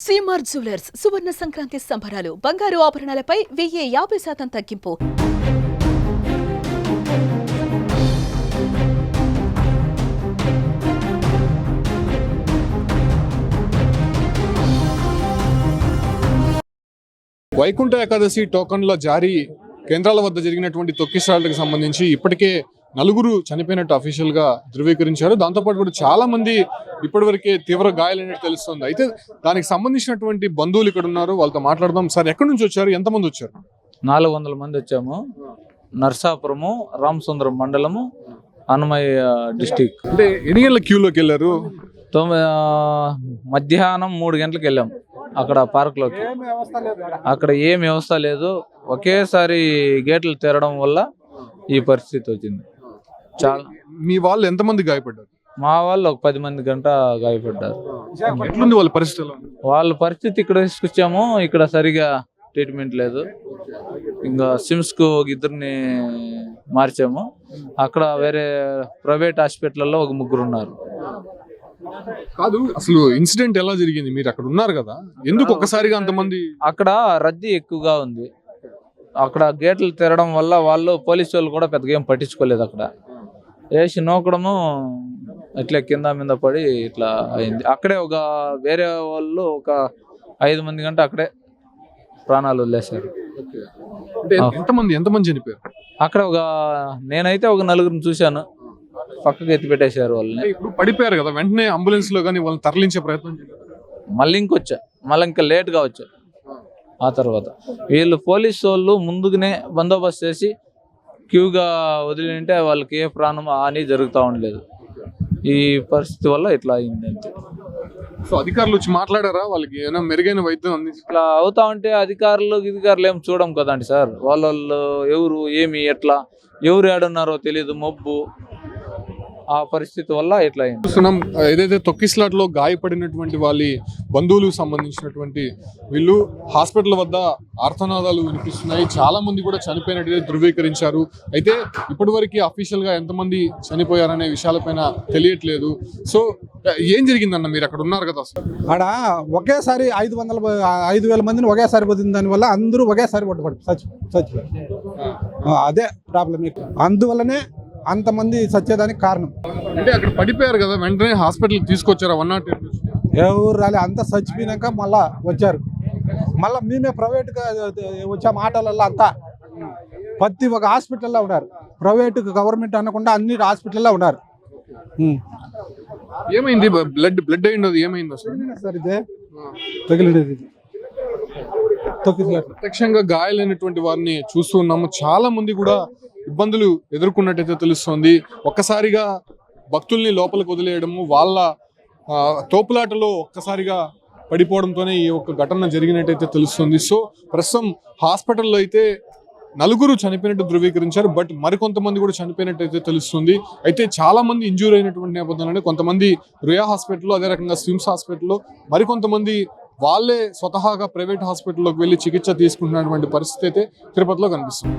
CMR jewellers సువర్ణ సంక్రాంతి సంబరాలు బంగారు ఆభరణాలపై వెయ్యి యాభై శాతం తగ్గింపు. వైకుంఠ ఏకాదశి టోకన్ల జారీ కేంద్రాల వద్ద జరిగినటువంటి తొక్కిసలాటకు సంబంధించి ఇప్పటికే నలుగురు చనిపోయినట్టు అఫీషియల్గా ధృవీకరించారు. దాంతోపాటు కూడా చాలా మంది ఇప్పటివరకే తీవ్ర గాయాలైనట్టు తెలుస్తుంది. అయితే దానికి సంబంధించినటువంటి బంధువులు ఇక్కడ ఉన్నారు. వాళ్ళతో మాట్లాడదాం. సార్ ఎక్కడి నుంచి వచ్చారు? ఎంతమంది వచ్చారు? నాలుగు వందల మంది వచ్చాము. నర్సాపురము రామసుందరం మండలము అన్నమయ్య డిస్టిక్. అంటే ఎన్ని గంటల క్యూలోకి వెళ్ళారు? తొమ్మిది మధ్యాహ్నం మూడు గంటలకు వెళ్ళాం అక్కడ పార్క్లోకి. అక్కడ ఏం వ్యవస్థ లేదు. ఒకేసారి గేట్లు తెరడం వల్ల ఈ పరిస్థితి వచ్చింది. చాలా. మీ వాళ్ళు ఎంతమంది గాయపడ్డారు? మా వాళ్ళు ఒక పది మంది గంట గాయపడ్డారు. ఎట్లుంది వాళ్ళ పరిస్థితి ఎలా ఉంది? వాళ్ళ పరిస్థితి ఇక్కడ తీసుకొచ్చాము ఇక్కడ సరిగా ట్రీట్మెంట్ లేదు. ఇంకా సిమ్స్కు ఒక ఇద్దరిని మార్చాము. అక్కడ వేరే ప్రైవేట్ హాస్పిటల్లో ఒక ముగ్గురు ఉన్నారు. కాదు అసలు ఇన్సిడెంట్ ఎలా జరిగింది? మీరు అక్కడ ఉన్నారు కదా. ఎందుకు ఒక్కసారిగా అంతమంది? అక్కడ రద్దీ ఎక్కువగా ఉంది. అక్కడ గేట్లు తెరడం వల్ల వాళ్ళు పోలీసు వాళ్ళు కూడా పెద్దగా ఏం పట్టించుకోలేదు అక్కడ. వేసి నోకడము ఇట్లా కింద మీద పడి ఇట్లా అయింది. అక్కడే ఒక వేరే వాళ్ళు ఒక ఐదు మంది గంట అక్కడే ప్రాణాలు వదిలేశారు. అంటే ఎంతమంది ఎంతమంది చనిపోయారు? అక్కడ ఒక నేనైతే ఒక నలుగురిని చూశాను. పక్కకి ఎత్తి పెట్టేశారు వాళ్ళని. ఇప్పుడు పడిపోయారు కదా వెంటనే అంబులెన్స్లో కానీ వాళ్ళని తరలించే ప్రయత్నం మళ్ళీ ఇంకొచ్చా. మళ్ళీ ఇంకా లేట్గా వచ్చా ఆ తర్వాత. వీళ్ళు పోలీసు వాళ్ళు ముందుగానే బందోబస్తు చేసి క్యూగా వదిలింటే వాళ్ళకి ఏ ప్రాణం హాని జరుగుతూ ఉండలేదు. ఈ పరిస్థితి వల్ల ఇట్లా అయింది అంతే. సో అధికారులు వచ్చి మాట్లాడారా? వాళ్ళకి ఏమైనా మెరుగైన వైద్యం అందించి ఇట్లా అవుతా ఉంటే అధికారులు అధికారులు ఏం చూడం కదండి సార్? వాళ్ళ వాళ్ళు ఎవరు ఏమి ఎట్లా? ఎవరు ఏడున్నారో తెలియదు మబ్బు. ఆ పరిస్థితి వల్ల ఇట్లా అయింది? చూస్తున్నాం ఏదైతే తొక్కిస్లాట్లో గాయపడినటువంటి వాళ్ళ బంధువులకు సంబంధించినటువంటి వీళ్ళు హాస్పిటల్ వద్ద ఆర్తనాదాలు వినిపిస్తున్నాయి. చాలా మంది కూడా చనిపోయినట్టుగా ధృవీకరించారు. అయితే ఇప్పటి వరకు అఫీషియల్గా ఎంతమంది చనిపోయారనే విషయాలపైన తెలియట్లేదు. సో ఏం జరిగిందన్న మీరు అక్కడ ఉన్నారు కదా ఆడ ఒకేసారి ఐదు వందల ఐదు వేల మందిని ఒకేసారి పోతుంది దానివల్ల అందరూ ఒకేసారి పట్టుబడి చచ్చిపోయారు. ఆ, అదే ప్రాబ్లం అందువల్లనే అంతమంది చచ్చేదానికి కారణం. అంటే అక్కడ పడిపోయారు కదా వెంటనే హాస్పిటల్ తీసుకొచ్చారా? వన్ నాట్ ఎవరు రాలే అంతా చచ్చిపోయినాక మళ్ళా వచ్చారు. మళ్ళా మేమే ప్రైవేట్గా వచ్చాము ఆటోలలో అంతా. ప్రతి ఒక హాస్పిటల్లో ఉన్నారు. ప్రైవేట్ గవర్నమెంట్ అనకుండా అన్ని హాస్పిటల్లో ఉన్నారు. ఏమైంది? బ్లడ్ బ్లడ్ అయింది ఏమైంది సార్ ఇదే? తగిలినది ప్రత్యక్షంగా గాయాలైనటువంటి వారిని చూస్తూ ఉన్నాము. చాలా మంది కూడా ఇబ్బందులు ఎదుర్కొన్నట్టయితే తెలుస్తోంది. ఒక్కసారిగా భక్తుల్ని లోపలికి వదిలేయడము వాళ్ళ తోపులాటలో ఒక్కసారిగా పడిపోవడంతోనే ఈ ఒక్క ఘటన జరిగినట్టయితే తెలుస్తుంది. సో ప్రస్తుతం హాస్పిటల్లో అయితే నలుగురు చనిపోయినట్టు ధృవీకరించారు. బట్ మరికొంతమంది కూడా చనిపోయినట్టయితే తెలుస్తుంది. అయితే చాలా మంది ఇంజూర్ అయినటువంటి నేపథ్యంలోనే కొంతమంది రుయా హాస్పిటల్లో అదే రకంగా స్విమ్స్ హాస్పిటల్లో మరికొంతమంది వాళ్ళే స్వతహాగా ప్రైవేట్ హాస్పిటల్లోకి వెళ్ళి చికిత్స తీసుకుంటున్నటువంటి పరిస్థితి అయితే తిరుపతిలో కనిపిస్తుంది.